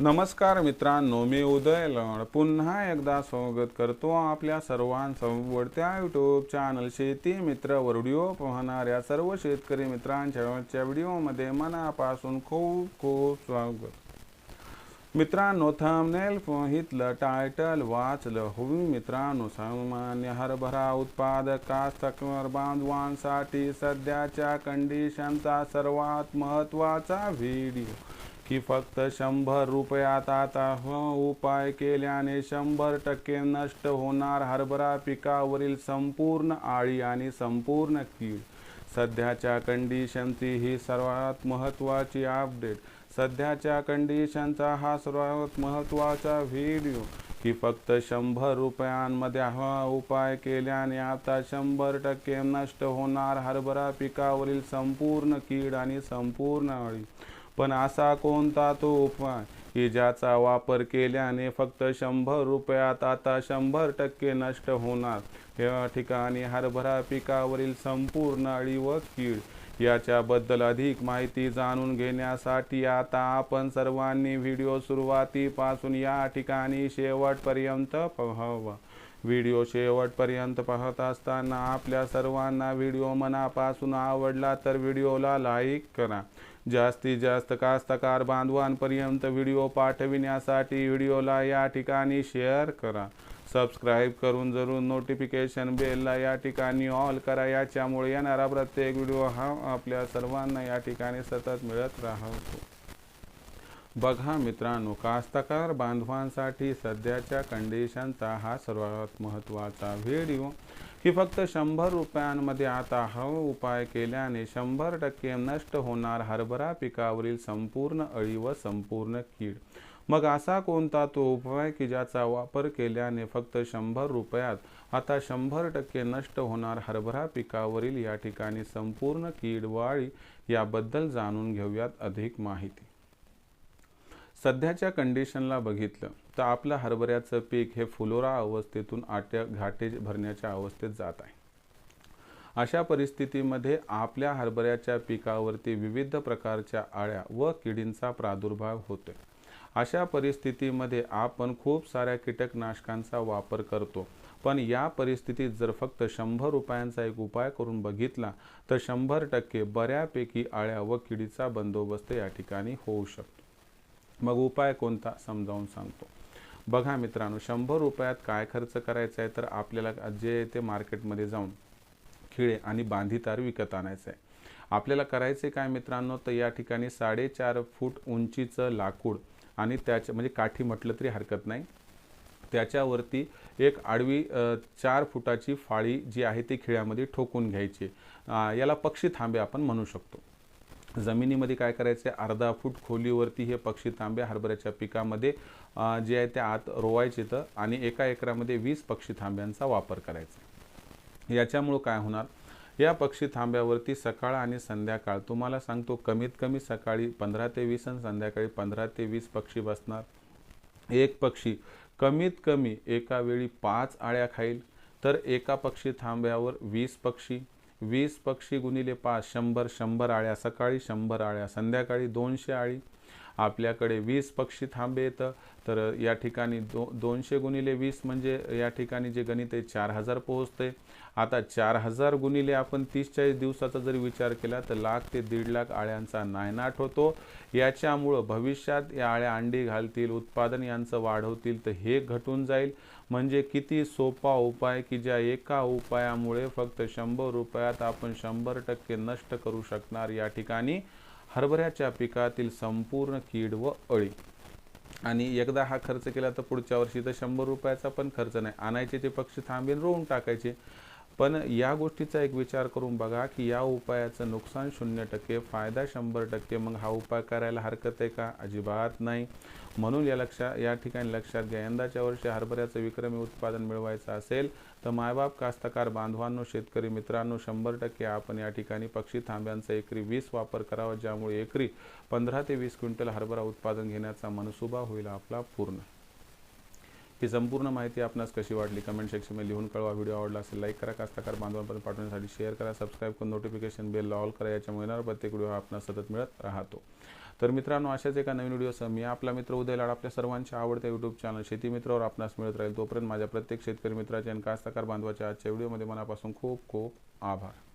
नमस्कार मित्रांनो मी उदय लड. पुन्हा एकदा स्वागत करतो आपल्या सर्वांसोबतच्या यूट्यूब चॅनल शेती मित्र व्हिडिओ पाहणाऱ्या सर्व शेतकरी मित्रांच्या व्हिडिओमध्ये मनापासून खूप खूप स्वागत. मित्रांनो थंबनेल पाहितलं टायटल वाचलं. होई मित्रांनो सामान्य हरभरा उत्पादक कास्तकार बांधवांसाठी सध्याच्या कंडिशनचा सर्वात महत्त्वाचा व्हिडिओ की फक्त शंभर रुपयात आता ह उपाय केल्याने शंभर टक्के नष्ट होणार हरभरा पिकावरील संपूर्ण आळी आणि संपूर्ण कीड. सध्याच्या कंडिशनची ही सर्वात महत्त्वाची अपडेट सध्याच्या कंडिशनचा हा सर्वात महत्त्वाचा व्हिडिओ की फक्त शंभर रुपयांमध्ये हा उपाय केल्याने आता शंभर टक्के नष्ट होणार हरभरा पिकावरील संपूर्ण कीड आणि संपूर्ण अळी पण असा कोणता तो उपाय? की ज्याचा वापर केल्याने फक्त शंभर रुपयात आता शंभर टक्के नष्ट होणार? या ठिकाणी हरभरा पिकावरील संपूर्ण अळी व कीड. याच्याबद्दल अधिक माहिती जाणून घेण्यासाठी आता आपण सर्वांनी व्हिडिओ सुरुवातीपासून या ठिकाणी शेवटपर्यंत पाहावा. व्हिडिओ शेवटपर्यंत पाहत असताना आपल्या सर्वांना व्हिडिओ मनापासून आवडला तर व्हिडिओला लाईक करा. जास्तीत जास्त कास्तकार बांधवांपर्यंत व्हिडिओ पाठविण्यासाठी व्हिडिओला या ठिकाणी शेअर करा. सबस्क्राईब करून जरूर नोटिफिकेशन बेलला या ठिकाणी ऑल करा. याच्यामुळे येणारा प्रत्येक व्हिडिओ हा आपल्या सर्वांना या ठिकाणी सतत मिळत राहतो. बघा मित्रांनो कास्तकार बांधवांसाठी सध्याच्या कंडिशनचा हा सर्वात महत्त्वाचा व्हिडिओ की फक्त शंभर रुपयांमध्ये आता हा उपाय केल्याने शंभर टक्के नष्ट होणार हरभरा पिकावरील संपूर्ण अळी व संपूर्ण कीड. मग असा कोणता तो उपाय की ज्याचा वापर केल्याने फक्त शंभर रुपयात आता शंभर टक्के नष्ट होणार हरभरा पिकावरील या ठिकाणी संपूर्ण कीड वाळी याबद्दल जाणून घेऊयात अधिक माहिती. सध्याच्या कंडिशनला बघितलं तर आपलं हरभऱ्याचं पीक हे फुलोरा अवस्थेतून आट्या घाटे भरण्याच्या अवस्थेत जात आहे. अशा परिस्थितीमध्ये आपल्या हरभऱ्याच्या पिकावरती विविध प्रकारच्या आळ्या व किडींचा प्रादुर्भाव होतोय. अशा परिस्थितीमध्ये आपण खूप साऱ्या कीटकनाशकांचा वापर करतो पण या परिस्थितीत जर फक्त शंभर रुपयांचा एक उपाय करून बघितला तर शंभर टक्के बऱ्यापैकी आळ्या व किडीचा बंदोबस्त या ठिकाणी होऊ शकतो. मग उपाय कोणता? समजावून सांगतो. बघा मित्रांनो शंभर रुपयात काय खर्च करायचा आहे? तर आपल्याला जे ते मार्केटमध्ये जाऊन खिळे आणि बांधी तार विकत आणायचं आहे आपल्याला करायचे काय मित्रांनो? तर या ठिकाणी साडेचार फूट उंचीचं लाकूड आणि त्याच्या म्हणजे काठी म्हटलं तरी हरकत नाही. त्याच्यावरती एक आडवी चार फुटाची फाळी जी आहे ती खिळ्यामध्ये ठोकून घ्यायची. याला पक्षी थांबे आपण म्हणू शकतो. जमिनीमध्ये काय करायचे अर्धा फूट खोलीवरती हे पक्षी तांबे हरभऱ्याच्या पिकामध्ये जे आहे ते आत रोवायचे तर आणि एका एकरामध्ये वीस पक्षी थांब्यांचा वापर करायचा. याच्यामुळं काय होणार? या पक्षी थांब्यावरती सकाळ आणि संध्याकाळ तुम्हाला सांगतो कमीत कमी सकाळी पंधरा ते वीस आणि संध्याकाळी पंधरा ते वीस पक्षी बसणार. एक पक्षी कमीत कमी एका वेळी पाच आळ्या खाईल तर एका पक्षी थांब्यावर वीस पक्षी वीस पक्षी गुणिले पाच शंभर शंभर आळ्या सकाळी शंभर आळ्या संध्याकाळी दोनशे आळी आपल्याकडे वीस पक्षी थांबे येतं. तर या ठिकाणी दो दोनशे गुणिले वीस म्हणजे या ठिकाणी जे गणित आहे चार हजार पोहोचते. आता चार हजार गुणिले आपण तीस चाळीस दिवसाचा जरी विचार केला तर लाख ते दीड लाख आळ्यांचा नायनाट होतो. याच्यामुळं भविष्यात या आळ्या अंडी घालतील उत्पादन यांचं वाढवतील तर हे घटून जाईल. म्हणजे किती सोपा उपाय की ज्या एका उपायामुळे फक्त शंभर रुपयात आपण शंभर टक्के नष्ट करू शकणार या ठिकाणी. हरभऱ्याच्या पिकातील संपूर्ण कीड व अळी. आणि एकदा हा खर्च केला तर पुढच्या वर्षी तर शंभर रुपयाचा पण खर्च नाही. आणायचे ते पक्षी थांबेन रोवून टाकायचे. पण या गोष्टीचा एक विचार करून बघा की या उपायाचं नुकसान शून्य टक्के फायदा शंभर टक्के. मग हा उपाय करायला हरकत आहे का? अजिबात नाही. म्हणून या लक्षा या ठिकाणी लक्षात घ्या. यंदाच्या वर्षी हरभऱ्याचं विक्रमी उत्पादन मिळवायचं असेल तर मायबाप कास्तकार बांधवांनो शेतकरी मित्रांनो शंभर टक्के आपण या ठिकाणी पक्षी थांब्यांचा एकरी वीस वापर करावा ज्यामुळे एकरी पंधरा ते वीस क्विंटल हरभरा उत्पादन घेण्याचा मनसुबा होईल आपला पूर्ण. ही संपूर्ण माहिती आपणास कशी वाटली? कमेंट सेक्शनमध्ये लिहून कळवा. व्हिडिओ आवडला असेल लाईक करा. कास्तकार बांधवांपर्यंत पाठवण्यासाठी शेअर करा. सबस्क्राईब करून नोटिफिकेशन बेल ऑल करा. याच्यामुळे येणार प्रत्येक व्हिडिओ आपणास सतत मिळत राहतो. तर मित्रांनो अशाच एका नवीन व्हिडिओसह मी आपला मित्र उदय लाड आपल्या सर्वांच्या आवडत्या यूट्यूब चॅनल शेती मित्रावर आपणास मिळत राहील. तोपर्यंत माझ्या प्रत्येक शेतकरी मित्राच्या आणि कास्तकार बांधवाच्या आजच्या व्हिडिओमध्ये मनापासून खूप खूप आभार.